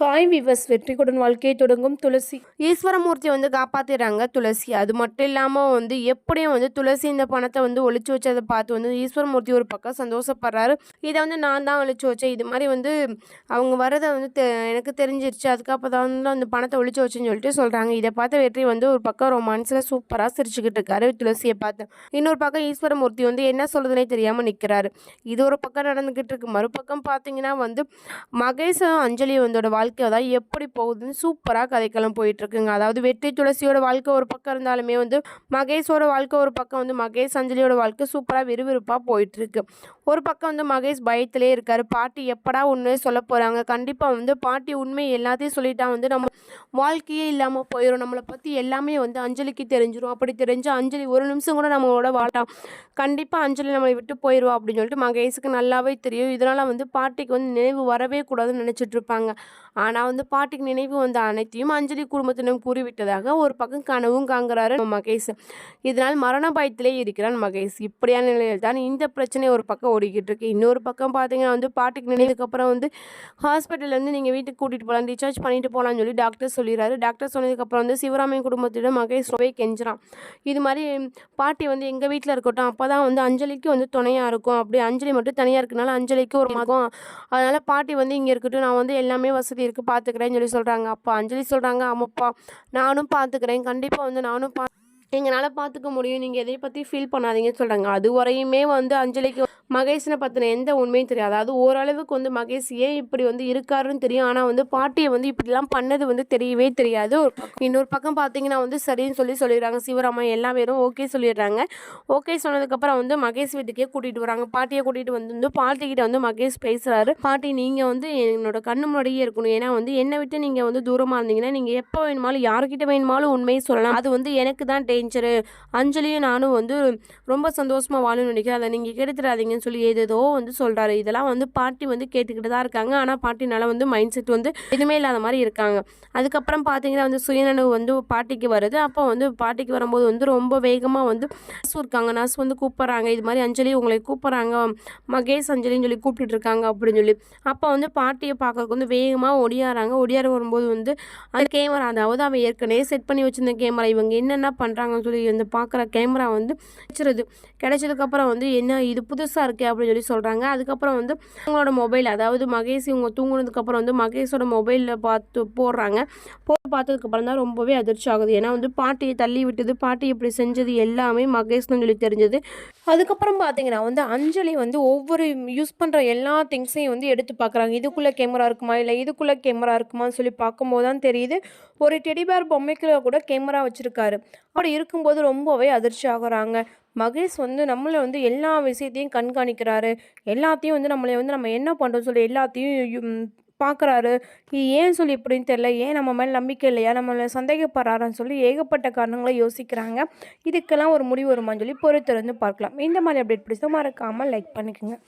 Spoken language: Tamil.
ஹாய் விவஸ் வெற்றிக்குடன் வாழ்க்கையை தொடங்கும் துளசி. ஈஸ்வரமூர்த்தி வந்து காப்பாத்திடுறாங்க துளசி. அது மட்டும் இல்லாமல் வந்து எப்படியும் வந்து துளசி இந்த பணத்தை வந்து ஒழிச்சு வச்சதை பார்த்து வந்து ஈஸ்வரமூர்த்தி ஒரு பக்கம் சந்தோஷப்படுறாரு. இதை வந்து நான் தான் ஒழிச்சு வச்சேன். இது மாதிரி வந்து அவங்க வரதை வந்து தெ எனக்கு தெரிஞ்சிருச்சு. அதுக்கப்புறம் தான் வந்து அந்த பணத்தை ஒழிச்சு வச்சேன்னு சொல்லிட்டு சொல்கிறாங்க இதை பார்த்து வெற்றி வந்து ஒரு பக்கம் ரொமான்ஸில் சூப்பராக சிரிச்சுக்கிட்டு இருக்காரு துளசியை பார்த்து. இன்னொரு பக்கம் ஈஸ்வரமூர்த்தி வந்து என்ன சொல்கிறதுனே தெரியாமல் நிற்கிறாரு இது ஒரு பக்கம் நடந்துக்கிட்டு இருக்கு. மறுபக்கம் பார்த்தீங்கன்னா வந்து மகேஷும் அஞ்சலி வந்தோட வாழ்க்கை தான் எப்படி போகுதுன்னு சூப்பராக கதைக்களம் போயிட்டுருக்குங்க. அதாவது வெற்றி துளசியோட வாழ்க்கை ஒரு பக்கம் இருந்தாலுமே வந்து மகேஷோட வாழ்க்கை ஒரு பக்கம் வந்து மகேஷ் அஞ்சலியோட வாழ்க்கை சூப்பராக விறுவிறுப்பாக போயிட்டுருக்கு. ஒரு பக்கம் வந்து மகேஷ் பயத்திலே இருக்கார். பாட்டி எப்படா உண்மையை சொல்ல போகிறாங்க கண்டிப்பாக வந்து பாட்டி உண்மை எல்லாத்தையும் சொல்லிட்டா வந்து நம்ம வாழ்க்கையே இல்லாமல் போயிடும் நம்மளை பற்றி எல்லாமே வந்து அஞ்சலிக்கு தெரிஞ்சிடும் அப்படி தெரிஞ்சு அஞ்சலி ஒரு நிமிஷம் கூட நம்மளோட வாட்டா கண்டிப்பாக அஞ்சலி நம்மளை விட்டு போயிடுவா அப்படின்னு சொல்லிட்டு மகேஷுக்கு நல்லாவே தெரியும். இதனால் வந்து பாட்டிக்கு வந்து நினைவு வரவே கூடாதுன்னு நினச்சிட்ருப்பாங்க ஆனால் வந்து பாட்டிக்கு நினைவு வந்த அனைத்தையும் அஞ்சலி குடும்பத்தினம் கூறிவிட்டதாக ஒரு பக்கம் கனவும் காங்கிறாரு மகேஷ். இதனால் மரண பயத்திலே இருக்கிறான் மகேஷ். இப்படியான நிலையில் தான் இந்த பிரச்சனை ஒரு பக்கம் ஓடிக்கிட்டு இருக்கு. இன்னொரு பக்கம் பார்த்தீங்கன்னா வந்து பாட்டிக்கு நினைவுக்கு அப்புறம் வந்து ஹாஸ்பிட்டல்லேருந்து நீங்கள் வீட்டுக்கு கூட்டிகிட்டு போகலாம் டிஸ்சார்ஜ் பண்ணிட்டு போகலான்னு சொல்லி டாக்டர் சொல்லிடுறாரு டாக்டர் சொன்னதுக்கப்புறம் வந்து சிவராமி குடும்பத்திடம் மகேஷ் ரொம்பவே கெஞ்சுறான். இது மாதிரி பாட்டி வந்து எங்கள் வீட்டில் இருக்கட்டும் அப்போ தான் வந்து அஞ்சலிக்கு வந்து துணையாக இருக்கும். அப்படி அஞ்சலி மட்டும் தனியாக இருக்கனால அஞ்சலிக்கு ஒரு மகம். அதனால் பாட்டி வந்து இங்கே இருக்கட்டும் நான் வந்து எல்லாமே வசதி இருக்குது பார்த்துக்கிறேன்னு சொல்லி சொல்கிறாங்க அப்பா அஞ்சலி சொல்கிறாங்க ஆமாப்பா நானும் பார்த்துக்கிறேன் கண்டிப்பாக வந்து நானும் பா எங்களால் பார்த்துக்க முடியும். நீங்கள் எதை பற்றி ஃபீல் பண்ணாதீங்கன்னு சொல்கிறாங்க அது வரையுமே வந்து அஞ்சலிக்கு மகேஷனை பற்றின எந்த உண்மையும் தெரியாது. அதாவது ஓரளவுக்கு வந்து மகேஷ் ஏன் இப்படி வந்து இருக்காருன்னு தெரியும். ஆனால் வந்து பாட்டியை வந்து இப்படிலாம் பண்ணது வந்து தெரியவே தெரியாது. இன்னொரு பக்கம் பார்த்தீங்கன்னா வந்து சரின்னு சொல்லி சொல்லிடுறாங்க. சிவராமா எல்லா பேரும் ஓகே சொல்லிடுறாங்க. ஓகே சொன்னதுக்கப்புறம் வந்து மகேஷ் வீட்டுக்கே கூட்டிகிட்டு வராங்க. பாட்டியை கூட்டிகிட்டு வந்து வந்து பாட்டிக்கிட்ட வந்து மகேஷ் பேசுகிறாரு பாட்டி நீங்கள் வந்து என்னோட கண்ணு முன்னாடியே இருக்கணும். ஏன்னா வந்து என்னை விட்டு நீங்கள் வந்து தூரமாக இருந்தீங்கன்னா நீங்கள் எப்போ வேணுமாலும் யார்கிட்ட வேணுமாலும் உண்மையை சொல்லலாம். அது வந்து எனக்கு தான் டேஞ்சரு அஞ்சலியும் நானும் வந்து ரொம்ப சந்தோஷமாக வாழணும்னு நினைக்கிறேன். அதை நீங்கள் கெடுத்துடாதீங்க அப்படின்னு சொல்லி ஏதேதோ வந்து சொல்கிறாரு இதெல்லாம் வந்து பாட்டி வந்து கேட்டுக்கிட்டு தான் இருக்காங்க. ஆனால் பாட்டினால வந்து மைண்ட் செட் வந்து எதுவுமே இல்லாத மாதிரி இருக்காங்க. அதுக்கப்புறம் பார்த்தீங்கன்னா வந்து சுயநனவு வந்து பாட்டிக்கு வருது. அப்போ வந்து பாட்டிக்கு வரும்போது வந்து ரொம்ப வேகமாக வந்து நர்ஸ் இருக்காங்க. நர்ஸ் வந்து கூப்பிட்றாங்க. இது மாதிரி அஞ்சலி உங்களை கூப்பிட்றாங்க. மகேஷ் அஞ்சலின்னு சொல்லி கூப்பிட்டுட்டு இருக்காங்க அப்படின்னு சொல்லி. அப்போ வந்து பாட்டியை பார்க்கறதுக்கு வந்து வேகமாக ஒடியாறாங்க. ஒடியார வரும்போது வந்து அந்த கேமரா அதாவது அவன் ஏற்கனவே செட் பண்ணி வச்சிருந்த கேமரா இவங்க என்னென்ன பண்ணுறாங்கன்னு சொல்லி வந்து பார்க்குற கேமரா வந்து கிடைச்சிருது. கிடைச்சதுக்கப்புறம் வந்து என்ன இது புதுசாக இருக்கே அப்படின்னு சொல்லி சொல்கிறாங்க அதுக்கப்புறம் வந்து அவங்களோட மொபைல் அதாவது மகேஷ் இவங்க தூங்குனதுக்கப்புறம் வந்து மகேஷோட மொபைலில் பார்த்து போடுறாங்க. போட்டு பார்த்ததுக்கப்புறம் தான் ரொம்பவே அதிர்ச்சி ஆகுது. ஏன்னா வந்து பாட்டியை தள்ளி விட்டது பாட்டி இப்படி செஞ்சது எல்லாமே மகேஷ்னு சொல்லி தெரிஞ்சது. அதுக்கப்புறம் பார்த்தீங்கன்னா வந்து அஞ்சலி வந்து ஒவ்வொரு யூஸ் பண்ணுற எல்லா திங்ஸையும் வந்து எடுத்து பார்க்குறாங்க. இதுக்குள்ளே கேமரா இருக்குமா? இல்லை இதுக்குள்ளே கேமரா இருக்குமான்னு சொல்லி பார்க்கும்போது தான் தெரியுது. ஒரு டெடிபேர் பொம்மைக்குள்ள கூட கேமரா வச்சுருக்காரு. அப்படி இருக்கும்போது ரொம்பவே அதிர்ச்சி ஆகுறாங்க. மகேஷ் வந்து நம்மளை வந்து எல்லா விஷயத்தையும் கண்காணிக்கிறாரு. எல்லாத்தையும் வந்து நம்மளை வந்து நம்ம என்ன பண்ணுறோம் சொல்லி எல்லாத்தையும் பார்க்குறாரு ஏன் சொல்லி இப்படின்னு தெரில ஏன் நம்ம மேலே நம்பிக்கை இல்லையா? நம்மளை சந்தேகப்படுறாரான்னு சொல்லி ஏகப்பட்ட காரணங்களை யோசிக்கிறாங்க. இதுக்கெல்லாம் ஒரு முடிவு வருமான்னு சொல்லி பொறுத்திருந்து பார்க்கலாம். இந்த மாதிரி அப்டேட் பிடிச்சா மறக்காமல் லைக் பண்ணிக்கோங்க.